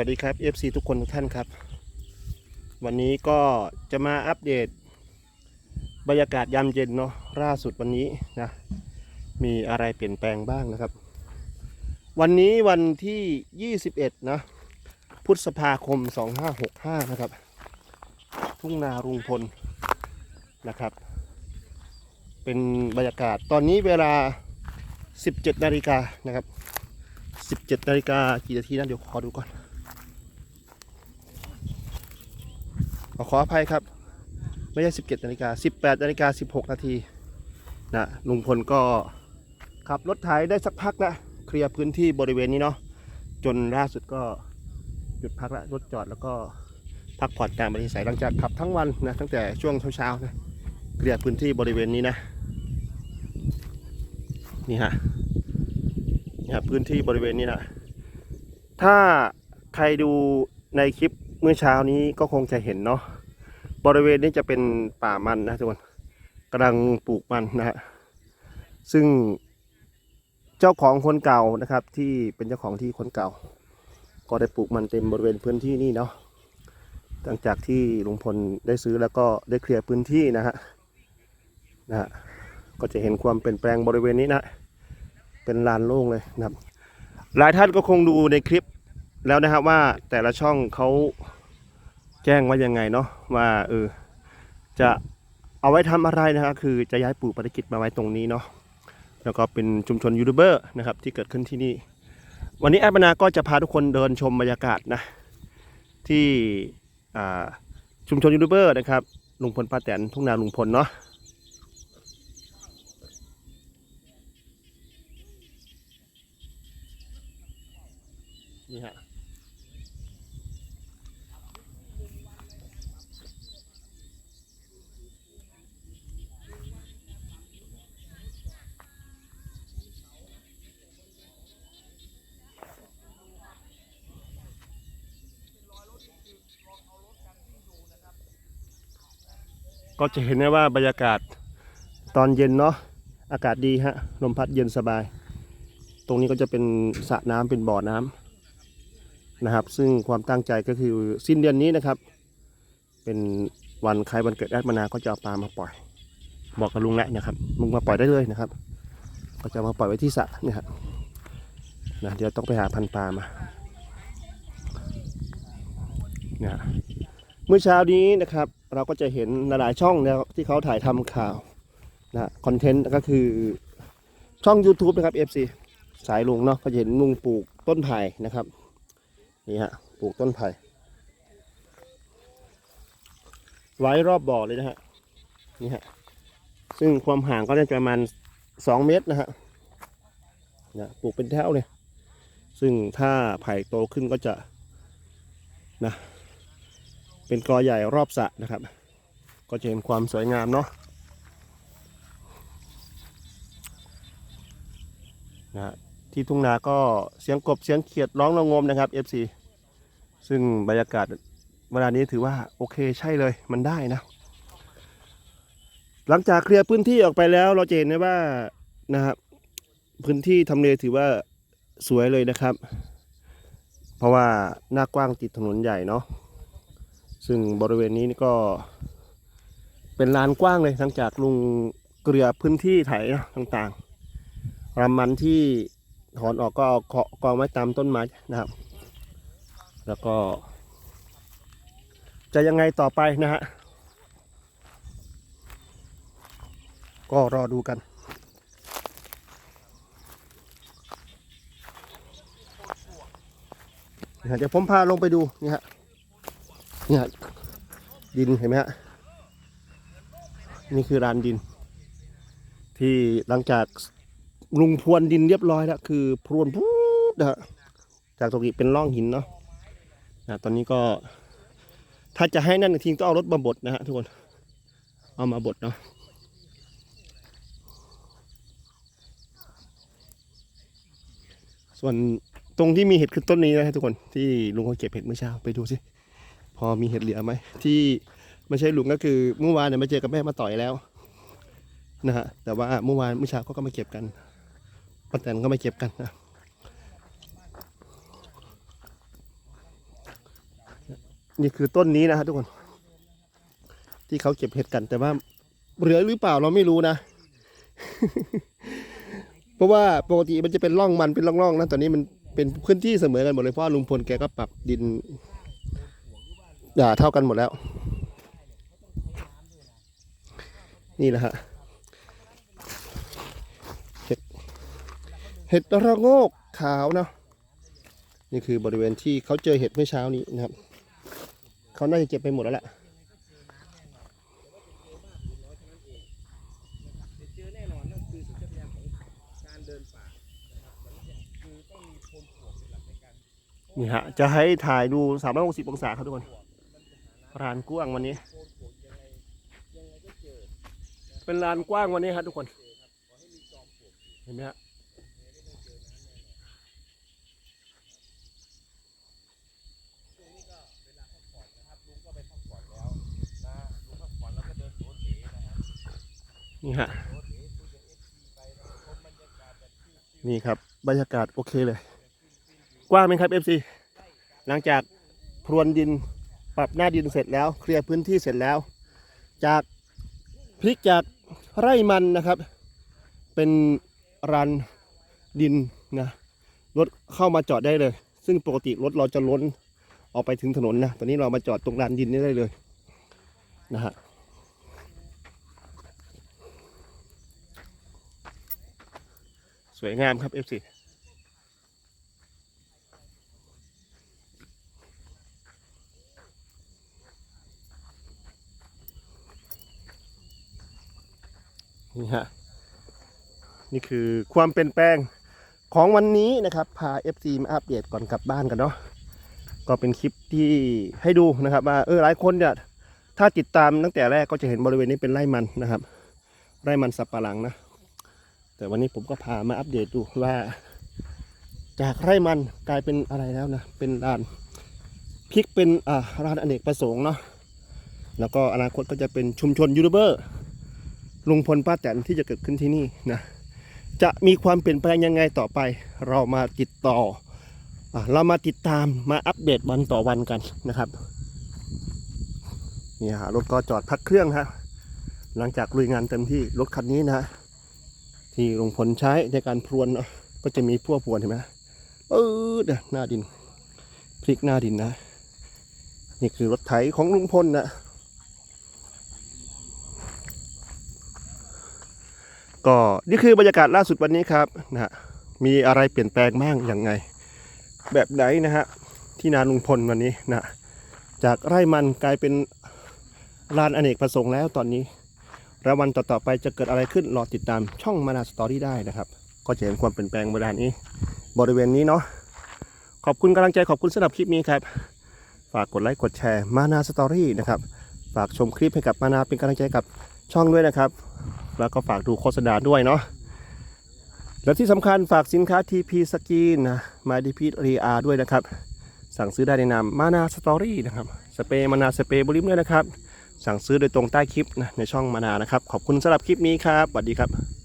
วัสดีครับ FC ทุกคนทุกท่านครับ วันนี้ก็จะมาอัปเดต บรรยากาศยามเย็นเนาะล่าสุดวันนี้นะมีอะไรเปลี่ยนแปลงบ้างนะครับ วันนี้วันที่ 21 นะพฤษภาคม 2565 นะครับ ทุ่งนารุงพลนะครับ เป็นบรรยากาศตอนนี้เวลา 17 นาฬิกานะครับ 17 นาฬิกากี่นาทีนะเดี๋ยวขอดูก่อน ขอขออภัยครับ ไม่ใช่ 17นาฬิกา18นาฬิกา16 นาทีนะลุงพลก็ขับรถไถได้สักพักนะเคลียร์พื้นที่บริเวณนี้เนาะจนล่าสุดก็หยุดพักละรถจอดแล้วก็พักผ่อนตามบริสัยหลังจากขับทั้งวันนะตั้งแต่ช่วงเช้าๆนะเคลียร์พื้นที่บริเวณนี้นะนี่ฮะนี่ฮะพื้นที่บริเวณนี้นะถ้าใครดูในคลิป เมื่อเช้านี้ก็คงจะเห็นเนาะบริเวณนี้จะเป็นป่ามันนะทุกคนกำลังปลูกมันนะฮะซึ่งเจ้าของคนเก่านะครับ ที่เป็นเจ้าของที่คนเก่า ก็ได้ปลูกมันเต็มบริเวณพื้นที่นี่เนาะหลังจากที่ลุงพลได้ซื้อแล้วก็ได้เคลียร์พื้นที่นะฮะนะฮะก็จะเห็นความเปลี่ยนแปลงบริเวณนี้นะ เป็นลานโล่งเลยนะครับ หลายท่านก็คงดูในคลิป แล้วนะครับว่าแต่ละช่องเขาแจ้งว่ายังไงเนาะว่าเออจะเอาไว้ทำอะไรนะครับคือจะย้ายปู่ปฏิกิจมาไว้ตรงนี้เนาะแล้วก็เป็นชุมชนยูทูบเบอร์นะครับที่เกิดขึ้นที่นี่ วันนี้แอดบรรณาก็จะพาทุกคนเดินชมบรรยากาศนะที่อ่าชุมชนยูทูบเบอร์นะครับลุงพลป้าแตนทุ่งนาลุงพลเนาะนี่ฮะ ก็จะเห็นได้ว่าบรรยากาศตอนเย็นเนาะอากาศดีฮะลมพัดเย็นสบาย ตรงนี้ก็จะเป็นสระน้ำเป็นบ่อน้ำนะครับ ซึ่งความตั้งใจก็คือสิ้นเดือนนี้นะครับ เป็นวันคล้ายวันเกิดแอดมานาก็จะเอาปลามาปล่อย บอกกับลุงแหละนะครับลุงมาปล่อยได้เลยนะครับ ก็จะมาปล่อยไว้ที่สระเนี่ยครับนะเดี๋ยวต้องไปหาพันปลามาเนี่ยฮะเมื่อเช้านี้นะครับ เราก็จะเห็นหลายๆช่องนะที่เขาถ่ายทำข่าวนะคอนเทนต์ก็คือช่อง YouTube นะครับ FC สายลุงเนาะก็จะเห็นลุงปลูกต้นไผ่นะครับ นี่ฮะปลูกต้นไผ่ไว้รอบบ่อเลยนะฮะนี่ฮะซึ่งความห่างก็น่าจะประมาณ2เมตรนะฮะนะปลูกเป็นแถวเลย ซึ่งถ้าไผ่โตขึ้นก็จะนะ เป็นกอใหญ่รอบสะนะครับ ก็จะเห็นความสวยงามเนาะนะฮะที่ทุ่งนาก็เสียงกบเสียงเขียดร้องระงมนะครับ FC ซึ่งบรรยากาศเวลานี้ถือว่าโอเคใช่เลยมันได้นะ หลังจากเคลียร์พื้นที่ออกไปแล้วเราจะเห็นได้ว่านะครับพื้นที่ทำเลถือว่าสวยเลยนะครับ เพราะว่าหน้ากว้างติดถนนใหญ่เนาะ ซึ่งบริเวณนี้นี่ก็ เป็นลานกว้างเลยทั้งจากลุงเกลือพื้นที่ไถต่างๆรำมันที่ถอนออกก็เอาเคาะกองไว้ตามต้นไม้นะครับ แล้วก็ จะยังไงต่อไปนะฮะก็รอดูกัน เดี๋ยวผมพาลงไปดูนี่ฮะ เนี่ยดินเห็นไหมฮะนี่คือรานดิน ที่หลังจากลุงพรวนดินเรียบร้อยแล้วคือพรวนพูดนะฮะจากตรงนี้เป็นร่องหินเนาะนะตอนนี้ก็ ถ้าจะให้นั่นทิ้งต้องเอารถมาบดนะฮะทุกคนเอามาบดเนาะส่วนตรงที่มีเห็ดคือต้นนี้นะฮะทุกคนที่ลุงเขาเก็บเห็ดเมื่อเช้าไปดูสิ พอมีเห็ดเหลือไหมที่ไม่ใช่ลุงก็คือเมื่อวานเนี่ยมาเจอกับแม่มาต่อยแล้วนะฮะแต่ว่าเมื่อวานเมื่อเช้าเขาก็มาเก็บกันป้าแตนก็มาเก็บกันนะนี่คือต้นนี้นะฮะทุกคน ที่เขาเก็บเห็ดกัน แต่ว่าเหลือหรือเปล่าเราไม่รู้นะ เพราะว่าปกติมันจะเป็นร่องมันเป็นร่องๆนะตอนนี้มันเป็นพื้นที่เสมอกันหมดเลยเพราะลุงพลแกก็ปรับดิน อย่าเท่ากันหมดแล้ว นี่แหละฮะเห็ดเห็ดระโงกขาวเนาะนี่คือบริเวณที่เขาเจอเห็ดเมื่อเช้านี้นะครับ เขาน่าจะเก็บไปหมดแล้วแหละนี่ฮะ จะให้ถ่ายดู 360 องศาครับทุกคน ลานกว้างวันนี้ เป็นลานกว้างวันนี้ครับทุกคนเห็นไหมฮะนี่ฮะนี่ครับบรรยากาศโอเคเลย กว้างไหมครับ FC หลังจากพรวนดิน ปรับหน้าดินเสร็จแล้ว เคลียร์พื้นที่เสร็จแล้ว จากพลิกจากไร่มันนะครับ เป็นรันดินนะรถเข้ามาจอดได้เลย ซึ่งปกติรถเราจะล้นออกไปถึงถนนนะตอนนี้เรามาจอดตรงลานดินนี้ได้เลยนะฮะสวยงามครับ FC นี่ฮะนี่คือความเปลี่ยนแปลงของวันนี้นะครับพา FC มาอัปเดตก่อนกลับบ้านกันเนาะก็เป็นคลิปที่ให้ดูนะครับว่าเออหลายคนเนี่ยถ้าติดตามตั้งแต่แรกก็จะเห็นบริเวณนี้เป็นไร่มันนะครับ ไร่มันสับปะหลังนะ แต่วันนี้ผมก็พามาอัปเดตดูว่า จากไร่มันกลายเป็นอะไรแล้วนะ เป็นร้านพลิกเป็นอ่าร้านอเนกประสงค์เนาะแล้วก็อนาคตก็จะเป็นชุมชนยูทูบเบอร์ ลุงพลป้าแตนที่จะเกิดขึ้นที่นี่นะจะมีความเปลี่ยนแปลงยังไงต่อไป เรามาติดต่ออเรามาติดตามมาอัปเดตวันต่อวันกันนะครับนี่ฮะรถก็จอดพักเครื่องฮะหลังจากลุยงานเต็มที่รถคันนี้นะที่ลุงพลใช้ในการพรวนก็จะมีพวกพรวนเห็นไหมเออเดี๋ยวหน้าดินพลิกหน้าดินนะ นี่คือรถไถของลุงพลนะ ก็นี่คือบรรยากาศล่าสุดวันนี้ครับนะฮะมีอะไรเปลี่ยนแปลงบ้างอย่างไง แบบไหนนะฮะที่นาลุงพลวันนี้นะจากไร่มันกลายเป็นลานอเนกประสงค์แล้วตอนนี้ แล้ววันต่อๆไปจะเกิดอะไรขึ้นรอติดตามช่องมานาสตอรี่ได้นะครับ ก็จะเห็นความเปลี่ยนแปลงบริเวณนี้ บริเวณนี้เนาะขอบคุณกำลังใจขอบคุณสำหรับคลิปนี้ครับ ฝากกดไลค์กดแชร์มานาสตอรี่นะครับ ฝากชมคลิปให้กับมานาเป็นกำลังใจกับช่องด้วยนะครับ แล้วก็ฝากดูโฆษณาด้วยเนาะและที่สำคัญฝากสินค้า TP สกีนนะมาดีพีรีอาด้วยนะครับ สั่งซื้อได้ในนามมานาสตอรี่นะครับสเปรย์มานาสเปรย์บริมด้วยนะครับ สั่งซื้อโดยตรงใต้คลิปนะในช่องมานานะครับ ขอบคุณสำหรับคลิปนี้ครับสวัสดีครับ